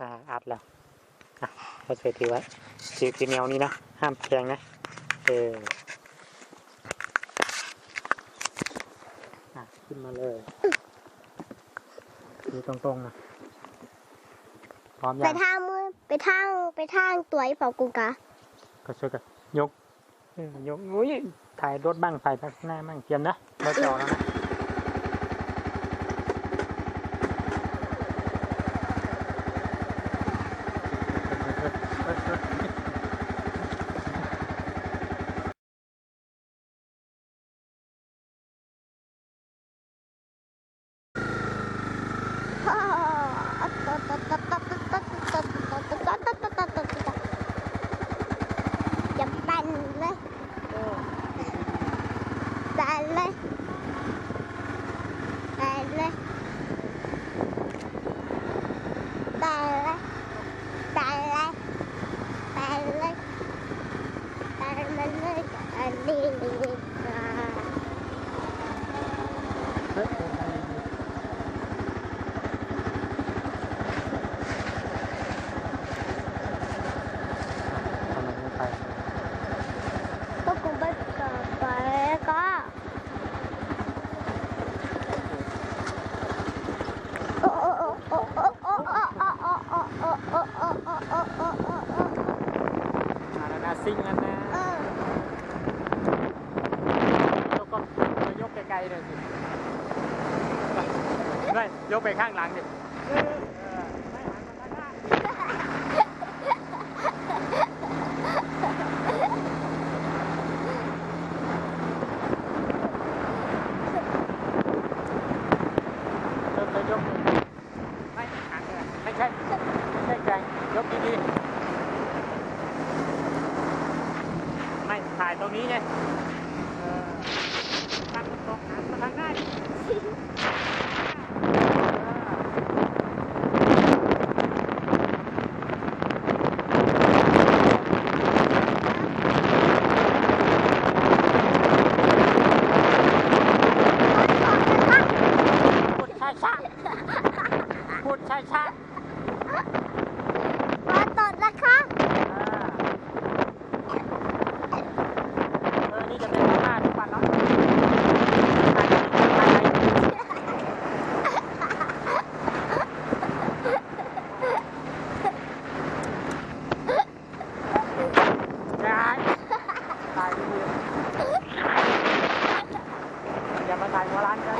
อ่าอัดแล้วอะเราใส่ถือไว้ถือถือแนวนี้นะ ห้ามแทงนะ เอออะขึ้นมาเลยดูตรงๆนะ พร้อมไปยังทางมือไปทางไปทางตัวไอ้เป่ากุงกะก็ช่วยกันยกเออยก อุ้ย ถ่ายรถบ้างถ่ายข้างหน้าบ้างเตรียมนะรถจะออกแล้วนะ อย่าปั่นเลยปั่นเลยปั่นเลยปั่นเลยปั่นเลยปั่นเลยปั่นมันเลยอันนี้อ่า เฮ้ยทำไมไม่ไปก็ค ยกไปข้างหลังดิไม่หักเลยไม่ใช่ไม่ใช่แกงยกดีๆไม่ถ่ายตรงนี้ไง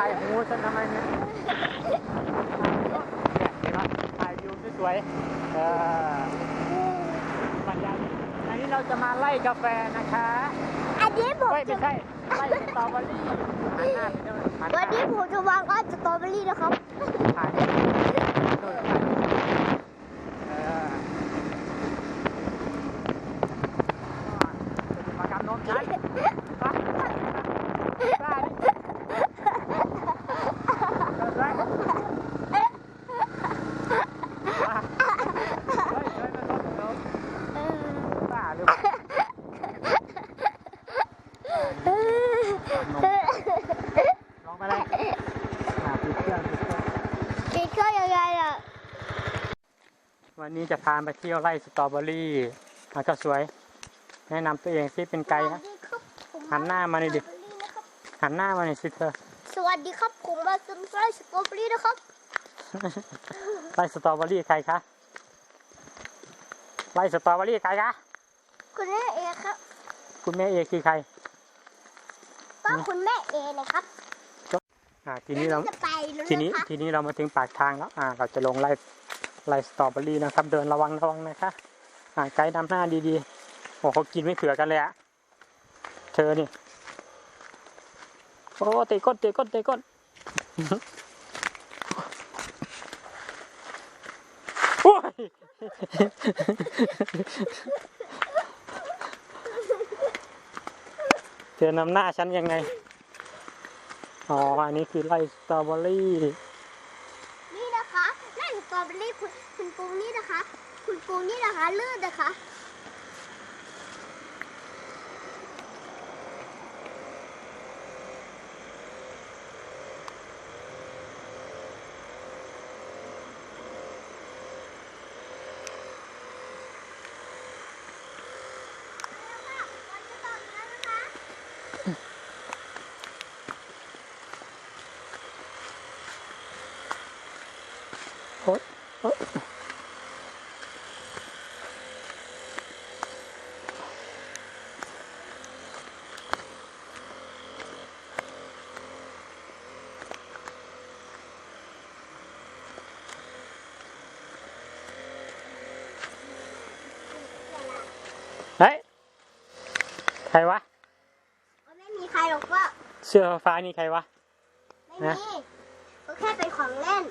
ถ่ายหูฉันทำไมเนี่ยเนี่ยเห็นไหมถ่ายวิวสวยๆเออบรรยายอันนี้เราจะมาไล่กาแฟนะคะอันนี้ผมเฮ้ยจะไม่ใช่ไล่สตรอเบอรี่หันหน้าไปด้วยหันหวันน้านี้ผมจะวางก้อนสตรอเบอรี่นะครับ ถ่ายเออเออจะมากำนมฉันไปกล้าดิเดินไว้มาเฮ้ยเฮ้ยมันลดลงบ้าหรือเปล่า ลองไปเลยอ่าปิดเครื่องปิดเครื่อง กินข้าวยังไงอะ วันนี้จะพาไปเที่ยวไร่สตรอเบอรี่อะก็สวย แนะนำตัวเองสิเป็นไกด์นะสวัสดีครับผมหันหน้ามาหน่อยดิสตรอเบอรี่นะครับหันหน้ามาหน่อยสิเธอ สวัสดีครับผมมาซึมไส้สตรอเบอรี่นะครับ ไร่สตรอเบอรี่ใครคะ ไร่สตรอเบอรี่ใครคะ คุณแม่เอครับ คุณแม่เอกคือใคร ก็คุณแม่เอนะครับอ่าทีนี้เราจะไปแล้วทีนี้นะคะทีนี้เรามาถึงปากทางแล้วอ่าเราจะลงไล่ ไล่สตรอเบอรี่นะครับ เดินระวังระวังนะคะไกด์นำหน้าดีๆโอ้เขากินไม่เผื่อกันเลยอะเธอนี่โอ้เตะก้นเตะก้นเตะก้นเธอนำหน้าฉันยังไง อ๋อ อันนี้คือไล่สตรอเบอรี่ นี่นะคะนั่นสตรอเบอรี่ คุณคุณปูนี่นะคะ คุณปูนี่นะคะลื่นนะคะโอ๊ยโอ๊ยเฮ้ย ใครวะ ไม่มีใครหรอกว่าเสื้อฟ้านี่ใครวะ ไม่มีก็แค่เป็นของเล่น